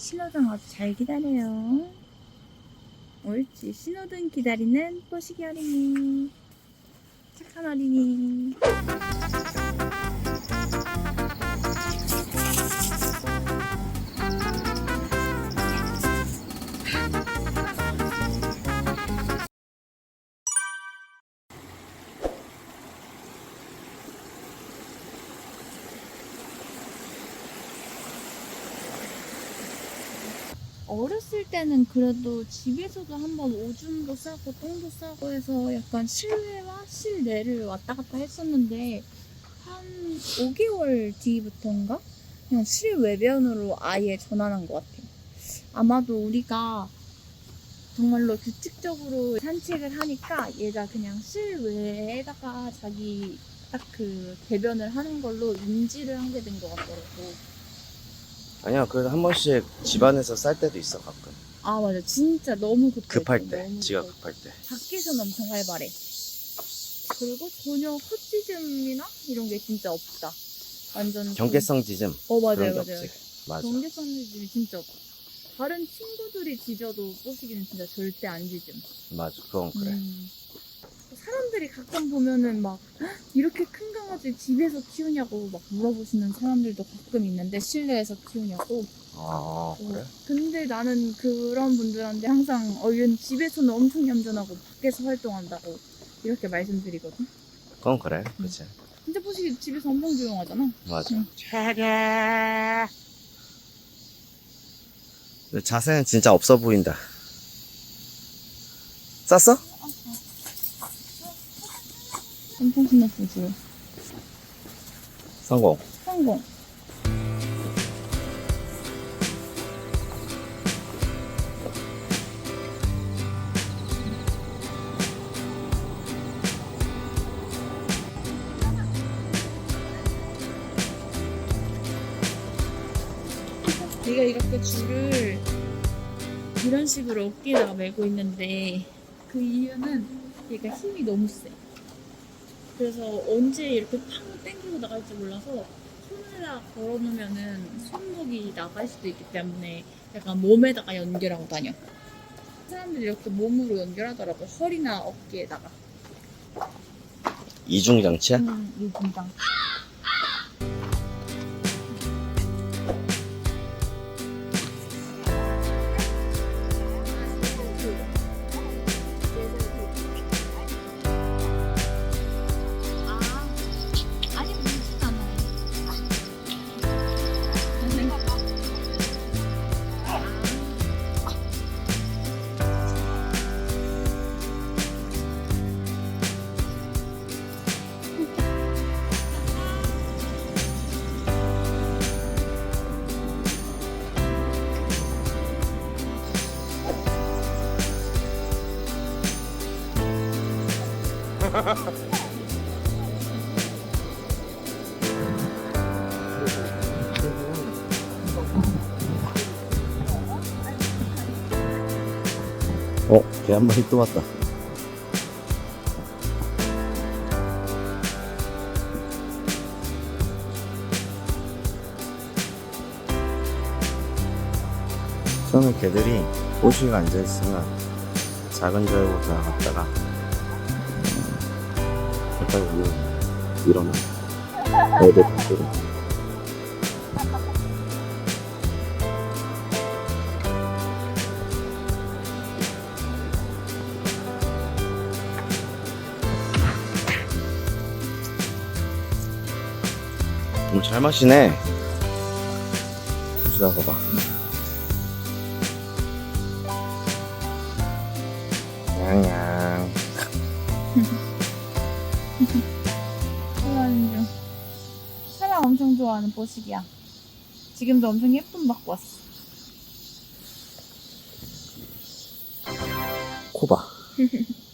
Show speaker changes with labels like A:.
A: 신호등 아주 잘 기다려요. 옳지. 신호등 기다리는 뽀시기 어린이. 착한 어린이. 어렸을 때는 그래도 집에서도 한번 오줌도 싸고 똥도 싸고 해서 약간 실외와 실내를 왔다 갔다 했었는데 한 5개월 뒤부터인가? 그냥 실외변으로 아예 전환한 것 같아요. 아마도 우리가 정말로 규칙적으로 산책을 하니까 얘가 그냥 실외에다가 자기 딱그 대변을 하는 걸로 인지를 하게 된 것 같더라고.
B: 아니야, 그래도 한 번씩 집안에서 쌀 때도 있어, 가끔.
A: 아 맞아 진짜 너무 급해
B: 급할 때,
A: 너무
B: 지가
A: 급해.
B: 급할 때.
A: 밖에서는 엄청 활발해 그리고 전혀 헛짖음이나 이런 게 진짜 없다 완전
B: 경계성.
A: 좀- 어 맞아요
B: 그런 게
A: 맞아요
B: 없지. 맞아.
A: 경계성 짖음이 진짜 없다 다른 친구들이 짖어도 뽀시기는 진짜 절대 안 짖음
B: 맞아. 그건 그래.
A: 음. 사람들이 가끔 보면은 막 "헉, 이렇게 큰 강아지 집에서 키우냐고 막 물어보시는 사람들도 가끔 있는데 실내에서 키우냐고
B: 아,
A: 어,
B: 그래?
A: 근데 나는 그런 분들한테 항상 어, 얘는 집에서는 엄청 얌전하고 밖에서 활동한다고 이렇게 말씀드리거든.
B: 그건 그래. 그치.
A: 진짜 보시기 집에서 엄청 조용하잖아.
B: 맞아.
A: 응.
B: 근데 자세는 진짜 없어 보인다. 쌌어?
A: 엄청 신났어 지금.
B: 성공.
A: 성공. 내가 이렇게 줄을 이런 식으로 어깨에다가 메고 있는데 그 이유는 얘가 힘이 너무 세. 그래서 언제 이렇게 팡 땡기고 나갈지 몰라서 손에다 걸어놓으면은 손목이 나갈 수도 있기 때문에 약간 몸에다가 연결하고 다녀. 사람들이 이렇게 몸으로 연결하더라고. 허리나 어깨에다가.
B: 이중장치야?
A: 음, 이 분장. 아
B: 어, 개 한 마리 또 왔다. 처음에 개들이 꼬시가 앉아있으면 작은 줄 알고 들어갔다가 갑자기 일어나 애들. 밖으로 음, 잘 마시네. 보시다 봐봐. 냥냥
A: 엄청 좋아하는 보식이야. 지금도 엄청 예쁨 받고 왔어.
B: 코봐